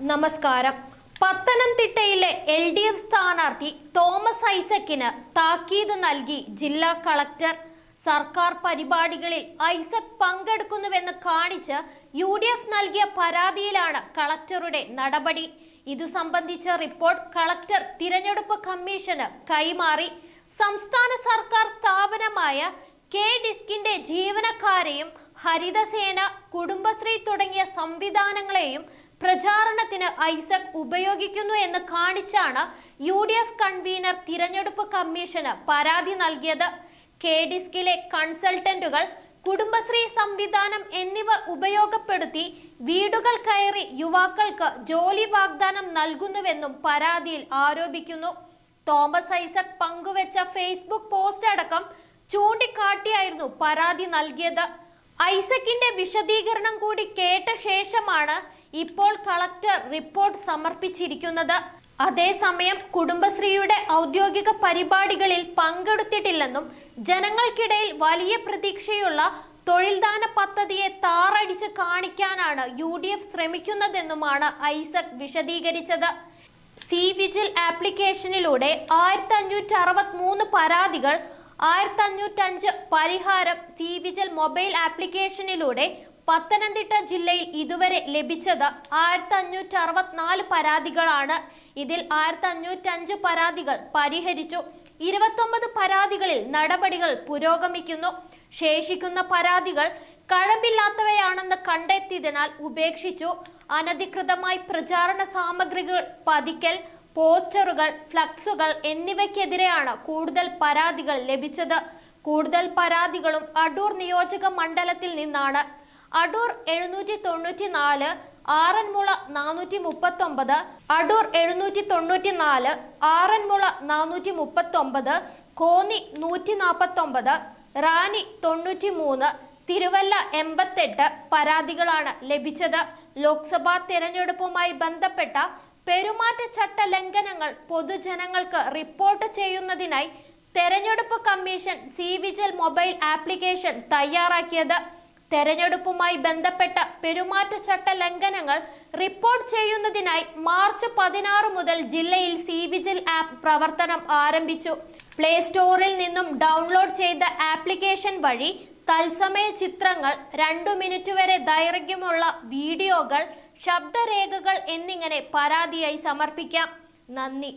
നമസ്കാരം. പത്തനംതിട്ടയിലെ L D F സ്ഥാനാർത്ഥി തോമസ് ഐസക്കിന് താക്കീത് നൽകി ജില്ലാ കളക്ടർ. സർക്കാർ പരിപാടികളിൽ ഐസക് പങ്കെടുക്കുന്നുവെന്ന് കാണിച്ച് യു ഡി എഫ് നൽകിയ പരാതിയിലാണ് കളക്ടറുടെ നടപടി. ഇതു സംബന്ധിച്ച റിപ്പോർട്ട് കളക്ടർ തിരഞ്ഞെടുപ്പ് കമ്മീഷന് കൈമാറി. സംസ്ഥാന സർക്കാർ സ്ഥാപനമായ കെ ഡിസ്കിന്റെ ജീവനക്കാരെയും ഹരിതസേന കുടുംബശ്രീ തുടങ്ങിയ സംവിധാനങ്ങളെയും പ്രചാരണത്തിന് ഐസക് ഉപയോഗിക്കുന്നു എന്ന് കാണിച്ചാണ് യു ഡി എഫ് കൺവീനർ തിരഞ്ഞെടുപ്പ് കമ്മീഷന് പരാതി നൽകിയത്. കെ ഡിസ്കിലെ കൺസൾട്ടന്റുകൾ കുടുംബശ്രീ സംവിധാനം എന്നിവ ഉപയോഗപ്പെടുത്തി വീടുകൾ കയറി യുവാക്കൾക്ക് ജോലി വാഗ്ദാനം നൽകുന്നുവെന്നും പരാതിയിൽ ആരോപിക്കുന്നു. തോമസ് ഐസക് പങ്കുവച്ച ഫേസ്ബുക്ക് പോസ്റ്റ് അടക്കം ചൂണ്ടിക്കാട്ടിയായിരുന്നു പരാതി നൽകിയത്. ഐസക്കിന്റെ വിശദീകരണം കൂടി കേട്ട ശേഷമാണ് ഇപ്പോൾ കളക്ടർ റിപ്പോർട്ട് സമർപ്പിച്ചിരിക്കുന്നത് അതേസമയം കുടുംബശ്രീയുടെ ഔദ്യോഗിക പരിപാടികളിൽ പങ്കെടുത്തിട്ടില്ലെന്നും ജനങ്ങൾക്കിടയിൽ വലിയ പ്രതീക്ഷയുള്ള തൊഴിൽദാന പദ്ധതിയെ താറടിച്ച് കാണിക്കാനാണ് യു ഡി എഫ് ശ്രമിക്കുന്നതെന്നുമാണ് ഐസക് വിശദീകരിച്ചത്. സി വിജിൽ ആപ്ലിക്കേഷനിലൂടെ ആയിരത്തി അഞ്ഞൂറ്റി അറുപത്തി മൂന്ന് പരാതികൾ ആയിരത്തി അഞ്ഞൂറ്റഞ്ച് പരിഹാരം സി വിജിൽ മൊബൈൽ ആപ്ലിക്കേഷനിലൂടെ പത്തനംതിട്ട ജില്ലയിൽ ഇതുവരെ ലഭിച്ചത് ആയിരത്തി അഞ്ഞൂറ്റി അറുപത്തിനാല് പരാതികളാണ്. ഇതിൽ ആയിരത്തി അഞ്ഞൂറ്റി അഞ്ച് പരാതികൾ പരിഹരിച്ചു. ഇരുപത്തൊമ്പത് പരാതികളിൽ നടപടികൾ പുരോഗമിക്കുന്നു. ശേഷിക്കുന്ന പരാതികൾ കഴമ്പില്ലാത്തവയാണെന്ന് കണ്ടെത്തിയതിനാൽ ഉപേക്ഷിച്ചു. അനധികൃതമായി പ്രചാരണ സാമഗ്രികൾ പതിക്കൽ പോസ്റ്ററുകൾ ഫ്ലക്സുകൾ എന്നിവയ്ക്കെതിരെയാണ് കൂടുതൽ പരാതികൾ ലഭിച്ചത്. കൂടുതൽ പരാതികളും അടൂർ നിയോജക മണ്ഡലത്തിൽ നിന്നാണ്. അടൂർ എഴുന്നൂറ്റി തൊണ്ണൂറ്റി നാല് ആറന്മുള നാനൂറ്റി മുപ്പത്തി ഒമ്പത് അടൂർ എഴുന്നൂറ്റി തൊണ്ണൂറ്റി നാല് ആറന്മുള നാനൂറ്റി മുപ്പത്തി ഒമ്പത് കോന്നി നൂറ്റി നാൽപ്പത്തി ഒമ്പത് റാണി തൊണ്ണൂറ്റി മൂന്ന് തിരുവല്ല എൺപത്തെട്ട് പരാതികളാണ് ലഭിച്ചത്. ലോക്സഭാ തിരഞ്ഞെടുപ്പുമായി ബന്ധപ്പെട്ട പെരുമാറ്റച്ചട്ട ലംഘനങ്ങൾ പൊതുജനങ്ങൾക്ക് റിപ്പോർട്ട് ചെയ്യുന്നതിനായി തെരഞ്ഞെടുപ്പ് commission C vigil mobile application തയ്യാറാക്കിയത്. തെരഞ്ഞെടുപ്പുമായി ബന്ധപ്പെട്ട പെരുമാറ്റച്ചട്ട ലംഘനങ്ങൾ റിപ്പോർട്ട് ചെയ്യുന്നതിനായി മാർച്ച് പതിനാറ് മുതൽ ജില്ലയിൽ സി വിജിൽ ആപ്പ് പ്രവർത്തനം ആരംഭിച്ചു. പ്ലേ സ്റ്റോറിൽ നിന്നും ഡൗൺലോഡ് ചെയ്ത ആപ്ലിക്കേഷൻ വഴി തത്സമയ ചിത്രങ്ങൾ രണ്ടു മിനിറ്റ് വരെ ദൈർഘ്യമുള്ള വീഡിയോകൾ ശബ്ദരേഖകൾ എന്നിങ്ങനെ പരാതിയായി സമർപ്പിക്കാം. നന്ദി.